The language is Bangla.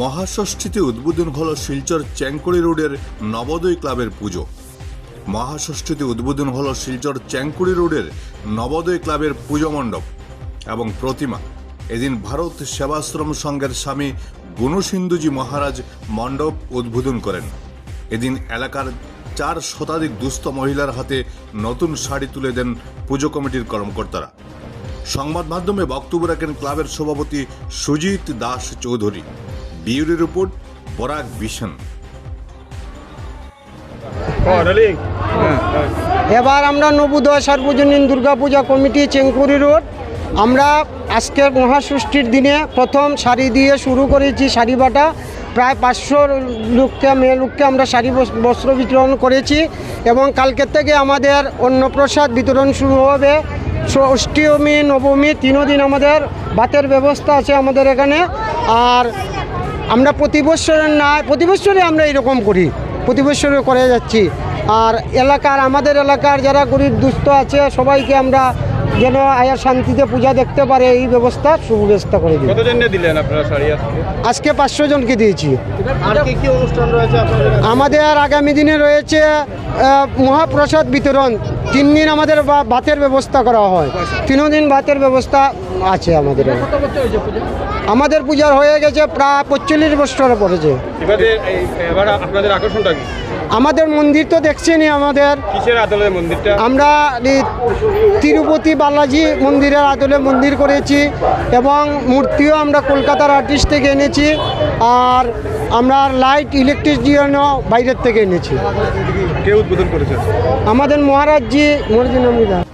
মহাষষ্ঠীতে উদ্বোধন হল শিলচর চ্যাঙ্কুড়ি রোডের নবোদয় ক্লাবের পুজো। মহাষষ্ঠীতে উদ্বোধন হল শিলচর চ্যাঙ্কুড়ি রোডের নবোদয় ক্লাবের পুজো মণ্ডপ এবং প্রতিমা। এদিন ভারত সেবাশ্রম সংঘের স্বামী গুণসিন্ধুজি মহারাজ মণ্ডপ উদ্বোধন করেন। এদিন এলাকার চার শতাধিক দুস্থ মহিলার হাতে নতুন শাড়ি তুলে দেন পুজো কমিটির কর্মকর্তারা। সংবাদ মাধ্যমে বক্তব্য রাখেন ক্লাবের সভাপতি সুজিত দাস চৌধুরী। বিউরি রিপোর্ট বরাক বিশন এবার আমরা নবোদয় সার্বজনীন দুর্গাপূজা কমিটি চেঙ্কুরি রোড। আমরা আজকের মহাষষ্ঠীর দিনে প্রথম শাড়ি দিয়ে শুরু করেছি শাড়ি বাটা। প্রায় পাঁচশো লোককে মেয়ে লোককে আমরা শাড়ি বস্ত্র বিতরণ করেছি এবং কালকের থেকে আমাদের অন্নপ্রসাদ বিতরণ শুরু হবে। অষ্টমী নবমী তিনও দিন আমাদের ভাতের ব্যবস্থা আছে আমাদের এখানে। আর আমরা প্রতি বছরের না প্রতি বছরে আমরা এরকম করি প্রতি বছরে করে যাচ্ছি। আর এলাকার আমাদের এলাকার যারা গরিব দুস্থ আছে সবাইকে আমরা যেন আয়া শান্তিতে পূজা দেখতে পারে এই ব্যবস্থা সুব্যবস্থা করে দিই। কতজনে দিলেন আপনারা শাড়ি আজকে আজকে পাঁচশো জনকে দিয়েছি। আর কি কি অনুষ্ঠান রয়েছে আমাদের আগামী দিনে রয়েছে মহাপ্রসাদ বিতরণ। তিন দিন আমাদের বা- ভাতের ব্যবস্থা করা হয়। তিনও দিন ভাতের ব্যবস্থা আছে আমাদের। আমাদের পূজার হয়ে গেছে প্রায় পঁয়তাল্লিশ বছর পড়েছে আমাদের মন্দির তো দেখছেনই আমাদের। আমরা তিরুপতি বালাজি মন্দিরের আদলে মন্দির করেছি এবং মূর্তিও আমরা কলকাতার আর্টিস্ট থেকে এনেছি আর আমরা লাইট ইলেকট্রিসিয়ানও বাইরের থেকে এনেছি। কে উদ্বোধন আমাদের মহারাজজি মর্জিনামিদা